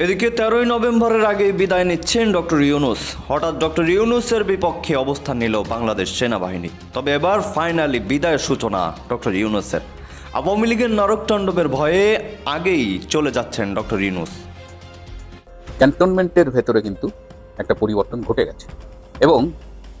এদিকে তেরোই নভেম্বরের আগে বিদায় নিচ্ছেন ডক্টর ইউনুস। হঠাৎ ডক্টর ইউনুসের বিপক্ষে অবস্থান নিল বাংলাদেশ সেনাবাহিনী। তবে এবার ফাইনালি বিদায়ের সূচনা ডক্টর ইউনুসের। আওয়ামী লীগের নরকতাণ্ডবের ভয়ে আগেই চলে যাচ্ছেন ডক্টর ইউনুস। ক্যান্টনমেন্টের ভেতরে কিন্তু একটা পরিবর্তন ঘটে গেছে। এবং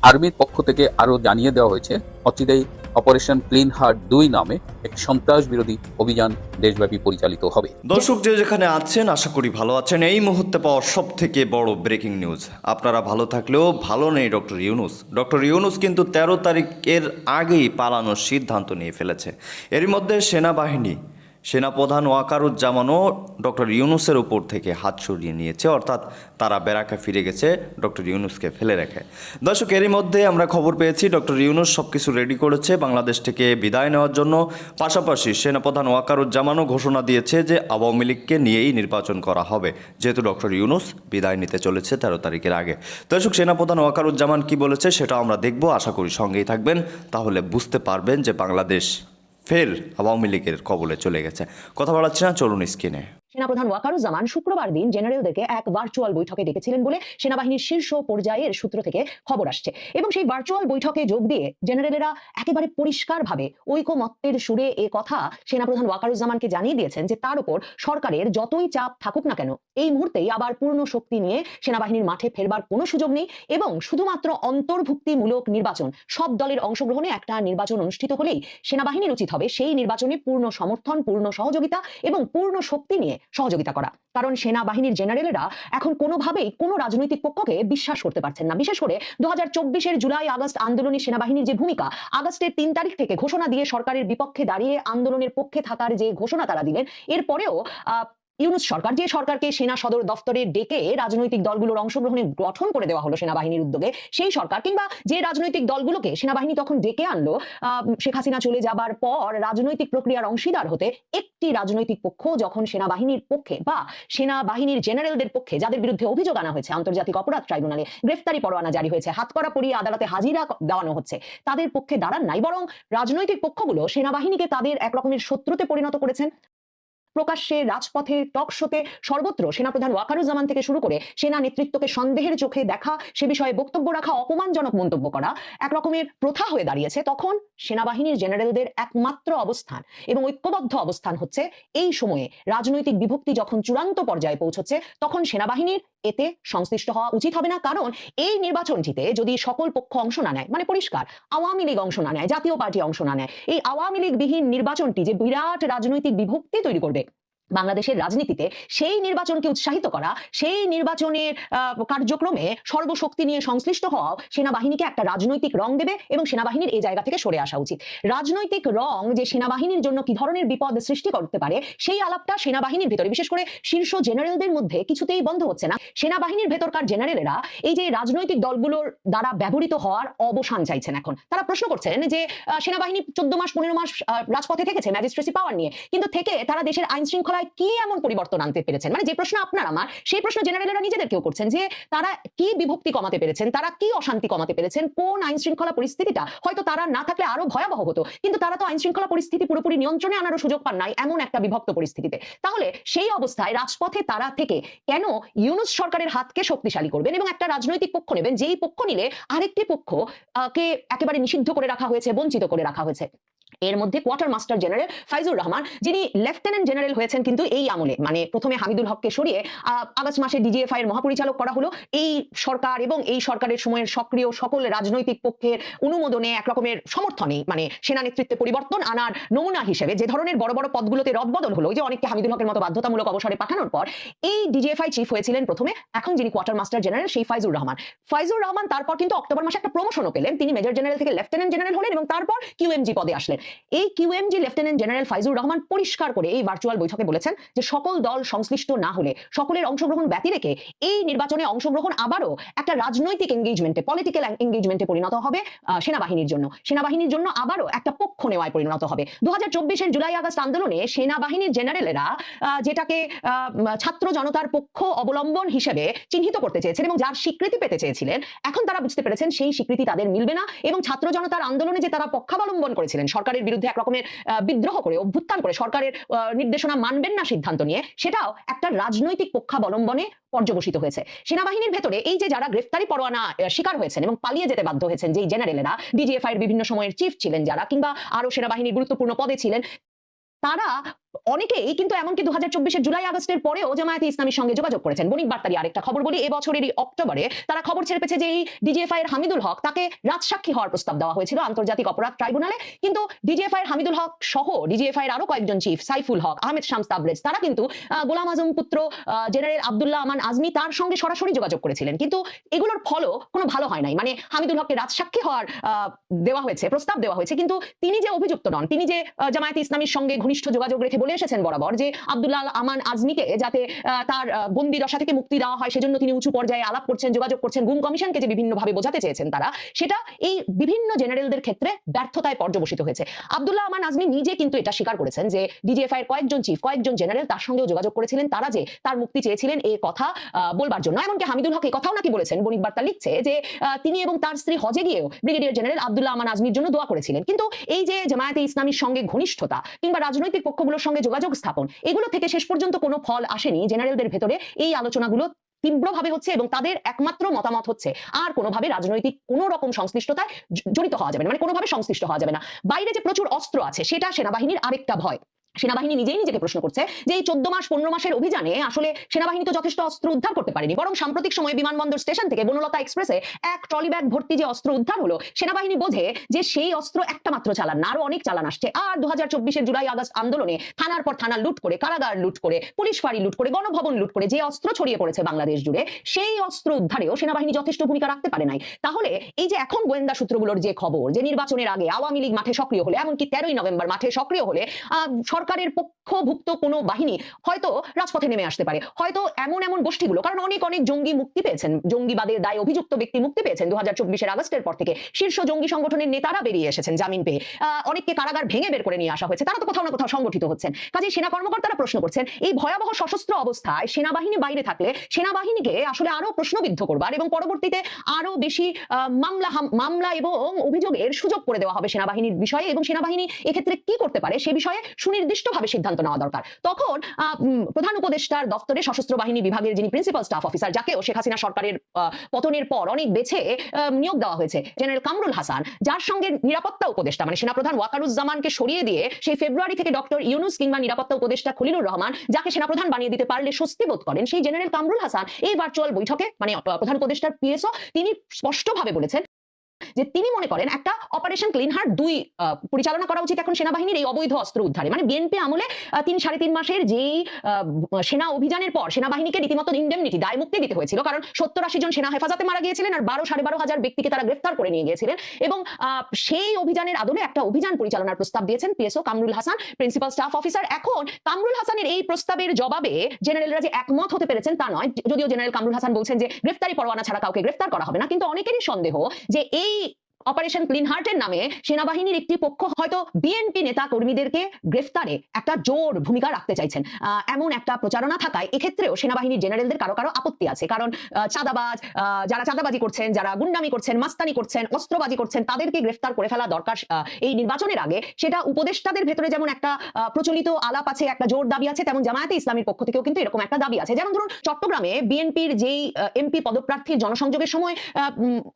আর্মির পক্ষ থেকে আরও জানিয়ে দেওয়া হয়েছে, অচিরেই অপারেশন ক্লিন হার্ট দুই নামে একটি সন্ত্রাস বিরোধী অভিযান দেশব্যাপী পরিচালিত হবে। দর্শক যে যেখানে আছেন, আশা করি ভালো আছেন। এই মুহূর্তে পাওয়া সব থেকে বড় ব্রেকিং নিউজ। আপনারা ভালো থাকলেও ভালো নেই ডক্টর ইউনুস। ডক্টর ইউনুস কিন্তু তেরো তারিখের আগেই পালানোর সিদ্ধান্ত নিয়ে ফেলেছে। এরই মধ্যে সেনাবাহিনী সেনাপ্রধান ওয়াকারুজ্জামানও ডক্টর ইউনুসের উপর থেকে হাত সরিয়ে নিয়েছে, অর্থাৎ তারা বেড়াকে ফিরে গেছে ডক্টর ইউনুসকে ফেলে রেখে। দর্শক, এরই মধ্যে আমরা খবর পেয়েছি, ডক্টর ইউনুস সব কিছু রেডি করেছে বাংলাদেশ থেকে বিদায় নেওয়ার জন্য। পাশাপাশি সেনাপ্রধান ওয়াকারুজ্জামানও ঘোষণা দিয়েছে যে আওয়ামী লীগকে নিয়েই নির্বাচন করা হবে। যেহেতু ডক্টর ইউনুস বিদায় নিতে চলেছে তেরো তারিখের আগে। দর্শক, সেনাপ্রধান ওয়াকারুজ্জামান কি বলেছে সেটা আমরা দেখব, আশা করি সঙ্গেই থাকবেন। তাহলে বুঝতে পারবেন যে বাংলাদেশ ফের আওয়ামী লীগের কবলে চলে গেছে। কথা বলাচ্ছি না চলুন স্ক্রিনে। সেনাপ্রধান ওয়াকারুজ্জামান শুক্রবার দিন জেনারেলদেরকে এক ভার্চুয়াল বৈঠকে ডেকেছিলেন বলে সেনাবাহিনীর শীর্ষ পর্যায়ের সূত্র থেকে খবর আসছে। এবং সেই ভার্চুয়াল বৈঠকে যোগ দিয়ে জেনারেলেরা একেবারে পরিষ্কারভাবে ঐকমত্যের সুরে এ কথা সেনাপ্রধান ওয়াকারুজ্জামানকে জানিয়ে দিয়েছেন যে তার উপর সরকারের যতই চাপ থাকুক না কেন, এই মুহূর্তেই আবার পূর্ণ শক্তি নিয়ে সেনাবাহিনীর মাঠে ফেরবার কোনো সুযোগ নেই এবং শুধুমাত্র অন্তর্ভুক্তিমূলক নির্বাচন, সব দলের অংশগ্রহণে একটা নির্বাচন অনুষ্ঠিত হলেই সেনাবাহিনীর উচিত হবে সেই নির্বাচনে পূর্ণ সমর্থন, পূর্ণ সহযোগিতা এবং পূর্ণ শক্তি নিয়ে সহযোগিতা করা। কারণ সেনাবাহিনীর জেনারেলেরা এখন কোনোভাবেই কোনো রাজনৈতিক পক্ষকে বিশ্বাস করতে পারছেন না। বিশেষ করে দু হাজার জুলাই আগস্ট আন্দোলনী সেনাবাহিনীর যে ভূমিকা, আগস্টের তিন তারিখ থেকে ঘোষণা দিয়ে সরকারের বিপক্ষে দাঁড়িয়ে আন্দোলনের পক্ষে থাকার যে ঘোষণা তারা দিলেন, এরপরেও ইউনুস সরকার যে সরকারকে সেনা সদর দফতরে ডেকে রাজনৈতিক দলগুলোর অংশগ্রহণে গঠন করে দেওয়া হলো সেনাবাহিনীর উদ্যোগে, সেই সরকার কিংবা যে রাজনৈতিক দলগুলোকে সেনাবাহিনী তখন ডেকে আনলো শেখ হাসিনা চলে যাবার পর রাজনৈতিক প্রক্রিয়ার অংশীদার হতে একটি রাজনৈতিক পক্ষ যখন সেনাবাহিনীর পক্ষে বা সেনাবাহিনীর জেনারেলদের পক্ষে, যাদের বিরুদ্ধে অভিযোগ আনা হয়েছে আন্তর্জাতিক অপরাধ ট্রাইব্যুনালে, গ্রেফতারি পরোয়ানা জারি হয়েছে হাতকড়া পরিয়ে আদালতে হাজিরা দেওয়ানো হচ্ছে, তাদের পক্ষে দাঁড়ান নাই, বরং রাজনৈতিক পক্ষগুলো সেনাবাহিনীকে তাদের একরকমের শত্রুতে পরিণত করেছেন। প্রকাশ্যে রাজপথে টক শোতে সর্বত্র সেনাপ্রধান ওয়াকারুজ্জামান থেকে শুরু করে সেনা নেতৃত্বকে সন্দেহের চোখে দেখা, সে বিষয়ে বক্তব্য রাখা, অপমানজনক মন্তব্য করা এক রকমের প্রথা হয়ে দাঁড়িয়েছে। তখন সেনাবাহিনীর জেনারেলদের একমাত্র অবস্থান এবং ঐক্যবদ্ধ অবস্থান হচ্ছে এই সময়ে। রাজনৈতিক বিভক্তি যখন চূড়ান্ত পর্যায়ে পৌঁছচ্ছে, তখন সেনাবাহিনীর এতে সংশ্লিষ্ট হওয়া উচিত হবে না। কারণ এই নির্বাচনটিতে যদি সকল পক্ষ অংশ না নেয় মানে পরিষ্কার, আওয়ামী লীগ অংশ না নেয়, জাতীয় পার্টি অংশ না নেয়, এই আওয়ামী লীগ বিহীন নির্বাচনটি যে বিরাট রাজনৈতিক বিভক্তি তৈরি করবে বাংলাদেশের রাজনীতিতে সেই নির্বাচনকে উৎসাহিত করা, সেই নির্বাচনের কার্যক্রমে সর্বশক্তি নিয়ে সংশ্লিষ্ট হওয়া সেনাবাহিনীকে একটা রাজনৈতিক রং দেবে এবং সেনাবাহিনীর এই জায়গা থেকে সরে আসা উচিত। রাজনৈতিক রং যে সেনাবাহিনীর জন্য কি ধরনের বিপদ সৃষ্টি করতে পারে, সেই আলাপটা সেনাবাহিনীর ভিতরে, বিশেষ করে শীর্ষ জেনারেলদের মধ্যে কিছুতেই বন্ধ হচ্ছে না। সেনাবাহিনীর ভেতরকার জেনারেলেরা এই যে রাজনৈতিক দলগুলোর দ্বারা ব্যবহৃত হওয়ার অবসান চাইছেন এখন। তারা প্রশ্ন করছেন যে সেনাবাহিনী চোদ্দ মাস, পনেরো মাস রাজপথে থেকেছে ম্যাজিস্ট্রেসি পাওয়ার নিয়ে। কিন্তু থেকে তারা দেশের আইন শৃঙ্খলায় কি এমন পরিবর্তন আনতে পেরেছেন? মানে যে প্রশ্ন আপনার আমার, সেই প্রশ্ন জেনারেলেরা নিজেদেরকেও করছেন যে তারা কি বিভক্তি কমাতে পেরেছেন? তারা কি অশান্তি কমাতে পেরেছেন? কোন আইন শৃঙ্খলা পরিস্থিতিটা? হয়তো তারা না থাকলে আরও ভয়াবহ হতো, কিন্তু তারা তো আইন শৃঙ্খলা পরিস্থিতি পুরোপুরি নিয়ন্ত্রণে আনারও সুযোগ পান নাই এমন একটা বিভক্ত পরিস্থিতিতে। তাহলে সেই অবস্থায় রাজপথে তারা থেকে কেন ইউনুস সরকারের হাতকে শক্তিশালী করবেন এবং একটা রাজনৈতিক পক্ষ নেবেন? যেই পক্ষ নিলে আরেকটি পক্ষ কে একেবারে নিষিদ্ধ করে রাখা হয়েছে, বঞ্চিত করে রাখা হয়েছে। এর মধ্যে quarter master general Faizur Rahman, যিনি লেফটেন্যান্ট জেনারেল হয়েছেন কিন্তু এই আমলে। মানে প্রথমে হামিদুল হককে সরিয়ে আগস্ট মাসে ডিজিএফআই এর মহাপরিচালক করা হলো। এই সরকার এবং এই সরকারের সময়ের সক্রিয় সকল রাজনৈতিক পক্ষের অনুমোদনে এক রকমের সমর্থনে মানে সেনা নেতৃত্বে পরিবর্তন আনার নমুনা হিসেবে যে ধরনের বড় বড় পদগুলোতে রদবদল হলো যে অনেককে হামিদুল হকের মতো বাধ্যতামূলক অবসরে পাঠানোর পর, এই ডিজিএফআই চিফ হয়েছিলেন প্রথমে। এখন যিনি কোয়ার্টার মাস্টার জেনারেল, সেই ফাইজুর রহমান। ফাইজুর রহমান তারপর কিন্তু অক্টোবর মাসে একটা প্রমোশনও পেলেন। তিনি মেজর জেনারেল থেকে লেফটেন্যান্ট জেনারেল হলেন এবং তারপর কিউএমজি পদে আসলেন। এই QMG lieutenant general Faizur Rahman পরিষ্কার করে এই ভার্চুয়াল বৈঠকে বলেছেন যে সকল দল সংশ্লিষ্ট না হলে সকলের অংশগ্রহণ ব্যতি রেখে এই নির্বাচনে অংশগ্রহণ আবারও একটা রাজনৈতিক এঙ্গেজমেন্টে পলিটিক্যাল এঙ্গেজমেন্টে পরিণত হবে সেনাবাহিনীর জন্য। সেনাবাহিনীর জন্য আবারও একটা পক্ষ নেওয়ায় পরিণত হবে। দু হাজার জুলাই আগস্ট আন্দোলনে সেনাবাহিনীর জেনারেলেরা যেটাকে ছাত্র জনতার পক্ষ অবলম্বন হিসেবে চিহ্নিত করতে চেয়েছেন এবং যার স্বীকৃতি পেতে চেয়েছিলেন, এখন তারা বুঝতে পেরেছেন সেই স্বীকৃতি তাদের মিলবে না এবং ছাত্র জনতার আন্দোলনে যে তারা পক্ষাবলম্বন করেছিলেন সরকার সরকারের বিরুদ্ধে এক রকমের বিদ্রোহ করে, অভ্যুত্থান করে, সরকারের নির্দেশনা মানবেন না সিদ্ধান্ত নিয়ে, সেটাও একটা রাজনৈতিক পক্ষাবলম্বনে পর্যবসিত হয়েছে। সেনাবাহিনীর ভেতরে এই যে যারা গ্রেফতারি পরোয়ানা শিকার হয়েছেন এবং পালিয়ে যেতে বাধ্য হয়েছেন, যেই জেনারেলেরা ডিজিএফআই এর বিভিন্ন সময়ের চিফ ছিলেন যারা, কিংবা আরও সেনাবাহিনীর গুরুত্বপূর্ণ পদে ছিলেন, তারা অনেকেই কিন্তু এমনকি দু হাজার জুলাই আগস্টের পরেও জামায়াতে ইসলামীর সঙ্গে যোগাযোগ করেছেন। বণিক বার্তারি আরেকটা খবর বলি, এবছরেরই অক্টোবরে তারা খবর ছেড়ে যে এই ডিজিএফআই এর হামিদুল হক তাকে রাজসাক্ষী হওয়ার প্রস্তাব দেওয়া হয়েছিল আন্তর্জাতিক অপরাধ ট্রাইব্যুনালে। কিন্তু ডিজিএফআই এর হামিদুল হক সহ ডিজিএফআই এর আরও কয়েকজন চিফ, সাইফুল হক, আহমেদ শামস তাবরেজ, তারা কিন্তু গোলাম আজম পুত্র জেনারেল আবদুল্লাহ আমান আজমি তার সঙ্গে সরাসরি যোগাযোগ করেছিলেন। কিন্তু এগুলোর ফলও কোনো ভালো হয় নাই। মানে হামিদুল হককে রাজসাক্ষী হওয়ার দেওয়া হয়েছে, প্রস্তাব দেওয়া হয়েছে। কিন্তু তিনি যে অভিযুক্ত নন, তিনি যে জামায়াতে ইসলামীর সঙ্গে ঘনিষ্ঠ যোগাযোগ রেখে বলে এসেছেন বরাবর যে আব্দুল্লাহ আমান আজমিকে যাতে তার বন্দি দশা থেকে মুক্তি দেওয়া হয়, সেজন্য তিনি উঁচু পর্যায়ে আলাপ করছেন, যোগাযোগ করছেন, গুম কমিশনকে যে বিভিন্নভাবে বোঝাতে চেয়েছেন তারা, সেটা এই বিভিন্ন জেনারেলদের ক্ষেত্রে ব্যর্থতায় পর্যবসিত হয়েছে। আব্দুল্লাহ আমান আজমি নিজে কিন্তু এটা স্বীকার করেছেন যে ডিজিএফআই এর কয়েকজন চিফ, কয়েকজন জেনারেল তার সঙ্গেও যোগাযোগ করেছিলেন, তারা যে তার মুক্তি চেয়েছিলেন এই কথা বলবার জন্য। এমনকি হামিদুল হক এই কথাও নাকি বলেছেন, বণিক বার্তা লিখছে যে তিনি এবং তার স্ত্রী হজে গিয়েও ব্রিগেডিয়ার জেনারেল আবদুল্লাহ আমান আজমির জন্য দোয়া করেছিলেন। কিন্তু এই যে জামায়াতে ইসলামীর সঙ্গে ঘনিষ্ঠতা কিংবা রাজনৈতিক পক্ষগুলোর সঙ্গে যোগাযোগ স্থাপন। এগুলো থেকে শেষ পর্যন্ত কোনো ফল আসেনি। জেনারেলদের ভেতরে এই আলোচনাগুলো তীব্রভাবে হচ্ছে এবং তাদের একমাত্র মতামত হচ্ছে, আর কোনোভাবে রাজনৈতিক কোনো রকম সংশ্লিষ্টতায় জড়িত হওয়া যাবে না। মানে কোনোভাবে সংশ্লিষ্ট হওয়া যাবে না। বাইরে যে প্রচুর অস্ত্র আছে, সেটা সেনাবাহিনীর আরেকটা ভয়। সেনাবাহিনী নিজেই নিজেকে প্রশ্ন করছে যে এই চোদ্দ মাস, পনেরো মাসের অভিযানে আসলে সেনাবাহিনী তো যথেষ্ট অস্ত্র উদ্ধার করতে পারেনি। বরং সাম্প্রতিক সময়ে বিমানবন্দর স্টেশন থেকে বনলতা এক্সপ্রেসে এক ট্রলি ব্যাগ ভর্তি যে অস্ত্র উদ্ধার হলো, সেনাবাহিনী বোঝে যে সেই অস্ত্র একটা মাত্র চালান না, আরও অনেক চালান আসছে। আর দু হাজার জুলাই আগস্ট আন্দোলনে থানার পর থানা লুট করে, কারাগার লুট করে, পুলিশ ফাঁড়ি লুট করে, গণভবন লুট করে যে অস্ত্র ছড়িয়ে পড়েছে বাংলাদেশ জুড়ে, সেই অস্ত্র উদ্ধারেও সেনাবাহিনী যথেষ্ট ভূমিকা রাখতে পারে নাই। তাহলে এই যে এখন গোয়েন্দা সূত্রগুলোর যে খবর যে নির্বাচনের আগে আওয়ামী লীগ মাঠে সক্রিয় হলে, এমনকি তেরোই নভেম্বর মাঠে সক্রিয় হলে সরকারের পক্ষভুক্ত কোনো বাহিনী হয়তো রাজপথে নেমে আসতে পারে। হয়তো এমন এমন গোষ্ঠীগুলো, কারণ অনেক অনেক জঙ্গি মুক্তি পেয়েছেন। জঙ্গিবাদের দায় অভিযুক্ত ব্যক্তি মুক্তি পেয়েছেন দু হাজার চব্বিশের আগস্টের পর থেকে। শীর্ষ জঙ্গি সংগঠনের নেতারা বেরিয়ে এসেছেন জামিন পেয়ে। অনেককে কারাগার ভেঙে বের করে নিয়ে আসা হয়েছে। তারা তো কোথাও না কোথাও সংগঠিত হচ্ছেন। কাজে সেনা কর্মকর্তারা প্রশ্ন করছেন, এই ভয়াবহ সশস্ত্র অবস্থায় সেনাবাহিনী বাইরে থাকলে সেনাবাহিনীকে আসলে আরও প্রশ্নবিদ্ধ করবার এবং পরবর্তীতে আরও বেশি মামলা মামলা এবং অভিযোগের সুযোগ করে দেওয়া হবে সেনাবাহিনীর বিষয়ে এবং সেনাবাহিনী এক্ষেত্রে কি করতে পারে সে বিষয়ে সুনির্দিষ্টভাবে সিদ্ধান্ত নেওয়া দরকার। তখন প্রধান উপদেষ্টার দপ্তরে সশস্ত্র বাহিনী বিভাগের যিনি প্রিন্সিপাল স্টাফ অফিসার যাকেও শেখ হাসিনা সরকারের পতনের পর অনেক বেছে নিয়োগ দেওয়া হয়েছে জেনারেল কামরুল হাসান। যার সঙ্গে নিরাপত্তা উপদেষ্টা মানে সেনাপ্রধান ওয়াকারুজ্জামানকে সরিয়ে দিয়ে সেই ফেব্রুয়ারি থেকে ডক্টর ইউনুস কিংবা নিরাপত্তা উপদেষ্টা খলিলুর রহমান, যাকে সেনাপ্রধান বানিয়ে দিতে পারলে স্বস্তি বোধ করেন, সেই জেনারেল কামরুল হাসান এই ভার্চুয়াল বৈঠকে মানে প্রধান উপদেষ্টার পিএসও তিনি স্পষ্টভাবে বলেছেন যে তিনি মনে করেন একটা অপারেশন ক্লিন হার্ট দুই পরিচালনা করা উচিত এখন সেনাবাহিনীর এই অবৈধ অস্ত্র উদ্ধারে। মানে বিএনপি আমলে তিন সাড়ে তিন মাসের যেই সেনা অভিযানের পর সেনাবাহিনীকে রীতিমতো ইন্ডেমনিটি দায় মুক্তি দিতে হয়েছিল। কারণ সত্তর আশি জন সেনা হেফাজতে মারা গিয়েছিলেন আর বারো সাড়ে বারো হাজার ব্যক্তিকে তারা গ্রেফতার করে নিয়ে গিয়েছিলেন। এবং সেই অভিযানের আদলে একটা অভিযান পরিচালনার প্রস্তাব দিয়েছেন PSO Kamrul Hasan principal staff officer এখন কামরুল হাসানের এই প্রস্তাবের জবাবে জেনারেলরা যে একমত হতে পেরেছেন তা নয়। যদিও জেনারেল কামরুল হাসান বলছেন যে গ্রেফতারি পরোয়ানা ছাড়া কাউকে গ্রেফতার করা হবে না। কিন্তু অনেকেরই সন্দেহ যে এই い অপারেশন ক্লিন হার্টের নামে সেনাবাহিনীর একটি পক্ষ হয়তো বিএনপি নেতা কর্মীদেরকে গ্রেফতারে একটা জোর ভূমিকা রাখতে চাইছেন। এমন একটা প্রচারণা থাকায় এক্ষেত্রেও সেনাবাহিনীর জেনারেলদের কারও কারও আপত্তি আছে। কারণ চাঁদাবাজ যারা চাঁদাবাজি করছেন, যারা গুন্ডামি করছেন, মাস্তানি করছেন, অস্ত্রবাজি করছেন, তাদেরকে গ্রেফতার করে ফেলা দরকার এই নির্বাচনের আগে। সেটা উপদেষ্টাদের ভেতরে যেমন একটা প্রচলিত আলাপ আছে, একটা জোর দাবি আছে, তেমন জামায়াতে ইসলামীর পক্ষ থেকেও কিন্তু এরকম একটা দাবি আছে। যেমন ধরুন, চট্টগ্রামে বিএনপির যেই এমপি পদপ্রার্থীর জনসংযোগের সময়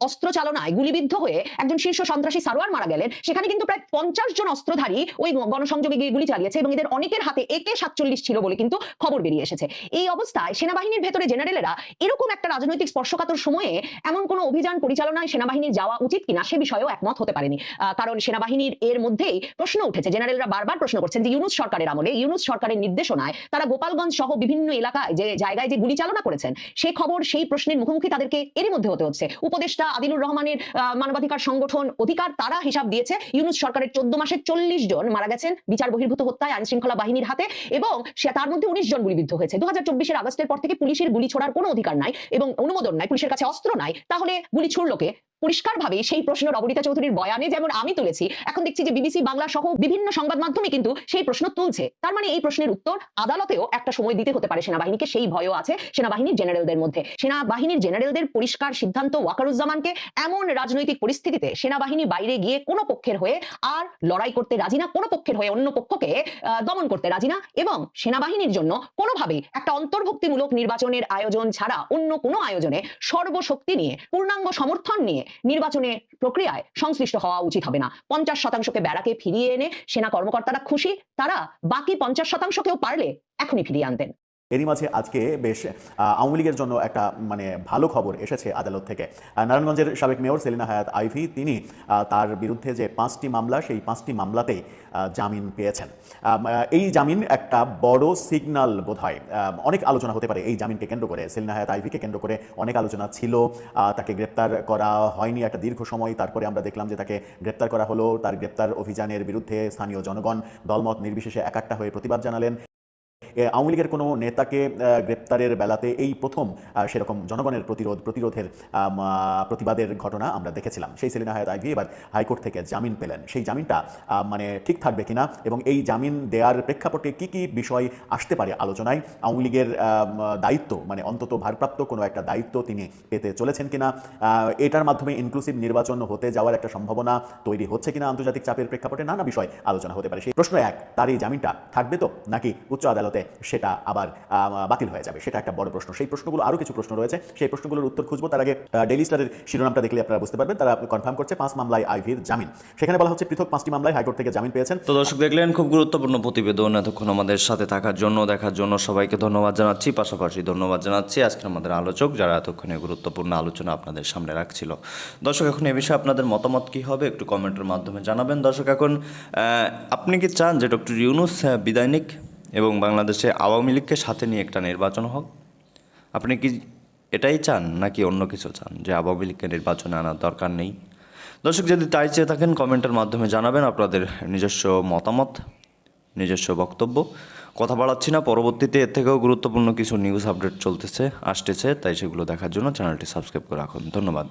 অস্ত্র চালনায় গুলিবিদ্ধ হয়ে একজন শীর্ষ সন্ত্রাসী সারোয়ার মারা গেলেন। সেখানে কিন্তু প্রায় পঞ্চাশ জন অস্ত্রধারী ওই গণসংযোগে গিয়ে গুলি চালিয়েছে এবং এদের অনেকের হাতে একে সাতচল্লিশ ছিল বলে কিন্তু খবর বেরিয়ে এসেছে। এই অবস্থায় সেনাবাহিনীর ভেতরে জেনারেলেরা এরকম একটা রাজনৈতিক স্পর্শকাতর সময়ে এমন কোনো অভিযান পরিচালনায় সেনাবাহিনীর যাওয়া উচিত কিনা সে বিষয়েও একমত হতে পারেনি। কারণ সেনাবাহিনীর এর মধ্যেই প্রশ্ন উঠেছে। জেনারেলরা বারবার প্রশ্ন করছেন যে ইউনুস সরকারের আমলে, ইউনুস সরকারের নির্দেশনায় তারা গোপালগঞ্জ সহ বিভিন্ন এলাকায় যে জায়গায় যে গুলি চালনা করেছেন সেই খবর, সেই প্রশ্নের মুখোমুখি তাদেরকে এরই মধ্যে হতে হচ্ছে। উপদেষ্টা আদিলুর রহমানের মানবাধিকার সংগঠন অধিকার তারা হিসাব দিয়েছে। ইউনুস সরকারের চোদ্দ মাসে চল্লিশ জন মারা গেছেন। বিচার বহির্ভূত হত্যায় আইন শৃঙ্খলা বাহিনীর হাতে এবং সে তার মধ্যে উনিশ জন গুলিবিদ্ধ হয়েছে। দু হাজার চব্বিশের আগস্টের পর থেকে পুলিশের গুলি ছোড়ার কোনো অধিকার নাই এবং অনুমোদন নাই, পুলিশের কাছে অস্ত্র নাই। তাহলে গুলি ছুড়লো কে? পরিষ্কারভাবে সেই প্রশ্ন রবরিতা চৌধুরীর বয়ানে যেমন আমি তুলেছি, এখন দেখছি যে বিবিসি বাংলা সহ বিভিন্ন সংবাদ মাধ্যমে কিন্তু সেই প্রশ্ন তুলছে। তার মানে এই প্রশ্নের উত্তর আদালতেও একটা সময় দিতে হতে পারে সেনাবাহিনীকে, সেই ভয়ও আছে সেনাবাহিনীর জেনারেলদের মধ্যে। সেনাবাহিনীর জেনারেলদের পরিষ্কার সিদ্ধান্ত ওয়াকারুজ্জামানকে এমন রাজনৈতিক পরিস্থিতিতে সেনাবাহিনী বাইরে গিয়ে কোনো পক্ষের হয়ে আর লড়াই করতে রাজি না, কোনো পক্ষের হয়ে অন্য পক্ষকে দমন করতে রাজি না এবং সেনাবাহিনীর জন্য কোনোভাবেই একটা অন্তর্ভুক্তিমূলক নির্বাচনের আয়োজন ছাড়া অন্য কোনো আয়োজনে সর্বশক্তি নিয়ে, পূর্ণাঙ্গ সমর্থন নিয়ে নির্বাচনের প্রক্রিয়ায় সংশ্লিষ্ট হওয়া উচিত হবে না। পঞ্চাশ শতাংশকে বেড়াকে ফিরিয়ে এনে সেনা কর্মকর্তারা খুশি, তারা বাকি পঞ্চাশ শতাংশকেও পারলে এখনই ফিরিয়ে আনতেন। এরই মাঝে আজকে বেশ আওয়ামী লীগের জন্য একটা মানে ভালো খবর এসেছে আদালত থেকে। নারায়ণগঞ্জের সাবেক মেয়র সেলিনা হায়াত আইভি, তিনি তার বিরুদ্ধে যে পাঁচটি মামলা, সেই পাঁচটি মামলাতেই জামিন পেয়েছেন। এই জামিন একটা বড় সিগন্যাল বোধ হয় অনেক আলোচনা হতে পারে এই জামিনকে কেন্দ্র করে। সেলিনা হায়াত আইভিকে কেন্দ্র করে অনেক আলোচনা ছিল। তাকে গ্রেপ্তার করা হয়নি একটা দীর্ঘ সময়। তারপরে আমরা দেখলাম যে তাকে গ্রেপ্তার করা হলো। তার গ্রেপ্তার অভিযানের বিরুদ্ধে স্থানীয় জনগণ দলমত নির্বিশেষে একাট্টা হয়ে প্রতিবাদ জানালেন। আওয়ামী লীগের কোনো নেতাকে গ্রেপ্তারের বেলাতে এই প্রথম সেরকম জনগণের প্রতিরোধ, প্রতিরোধের প্রতিবাদের ঘটনা আমরা দেখেছিলাম। সেই সেলিনা হায়াত আইভি এবার হাইকোর্ট থেকে জামিন পেলেন। সেই জামিনটা মানে ঠিক থাকবে কিনা এবং এই জামিন দেওয়ার প্রেক্ষাপটে কি কি বিষয় আসতে পারে আলোচনায়? আওয়ামী লীগের দায়িত্ব মানে অন্তত ভারপ্রাপ্ত কোনো একটা দায়িত্ব তিনি পেতে চলেছেন কিনা? এটার মাধ্যমে ইনক্লুসিভ নির্বাচন হতে যাওয়ার একটা সম্ভাবনা তৈরি হচ্ছে কিনা আন্তর্জাতিক চাপের প্রেক্ষাপটে নানা বিষয় আলোচনা হতে পারে। সেই প্রশ্ন এক, তার এই জামিনটা থাকবে তো? নাকি উচ্চ আদালতে সেটা আবার বাতিল হয়ে যাবে। সেটা একটা বড় প্রশ্ন। সেই প্রশ্নগুলো আরও কিছু প্রশ্ন রয়েছে। সেই প্রশ্নগুলোর উত্তর খুঁজবো। তার আগে ডেইলি স্টারের শিরোনামটা দেখলে আপনারা বুঝতে পারবেন। তারা কনফার্ম করছে পাঁচ মামলায় আইভির জামিন। সেখানে বলা হচ্ছে পৃথক পাঁচটি মামলায় হাইকোর্ট থেকে জামিন পেয়েছেন। তো দর্শক দেখলেন খুব গুরুত্বপূর্ণ প্রতিবেদন এতক্ষণ আমাদের সাথে থাকার জন্য দেখার জন্য সবাইকে ধন্যবাদ জানাচ্ছি। পাশাপাশি ধন্যবাদ জানাচ্ছি আজকে আমাদের আলোচক যারা এতক্ষণে গুরুত্বপূর্ণ আলোচনা আপনাদের সামনে রাখছিল। দর্শক এখন এ বিষয়ে আপনাদের মতামত কি হবে একটু কমেন্টের মাধ্যমে জানাবেন। দর্শক এখন আপনি কি চান যে ডক্টর ইউনুস আহ, বিদায় নিক? এবং বাংলাদেশে আওয়ামী লীগকে সাথে নিয়ে একটা নির্বাচন হোক। আপনি কি এটাই চান নাকি অন্য কিছু চান যে আওয়ামী লীগকে নির্বাচনে আনার দরকার নেই? দর্শক, যদি তাই চেয়ে থাকেন, কমেন্টের মাধ্যমে জানাবেন আপনাদের নিজস্ব মতামত, নিজস্ব বক্তব্য। কথা বাড়াচ্ছি না, পরবর্তীতে এর থেকেও গুরুত্বপূর্ণ কিছু নিউজ আপডেট চলতেছে, আসতেছে, তাই সেগুলো দেখার জন্য চ্যানেলটি সাবস্ক্রাইব করে রাখুন। ধন্যবাদ।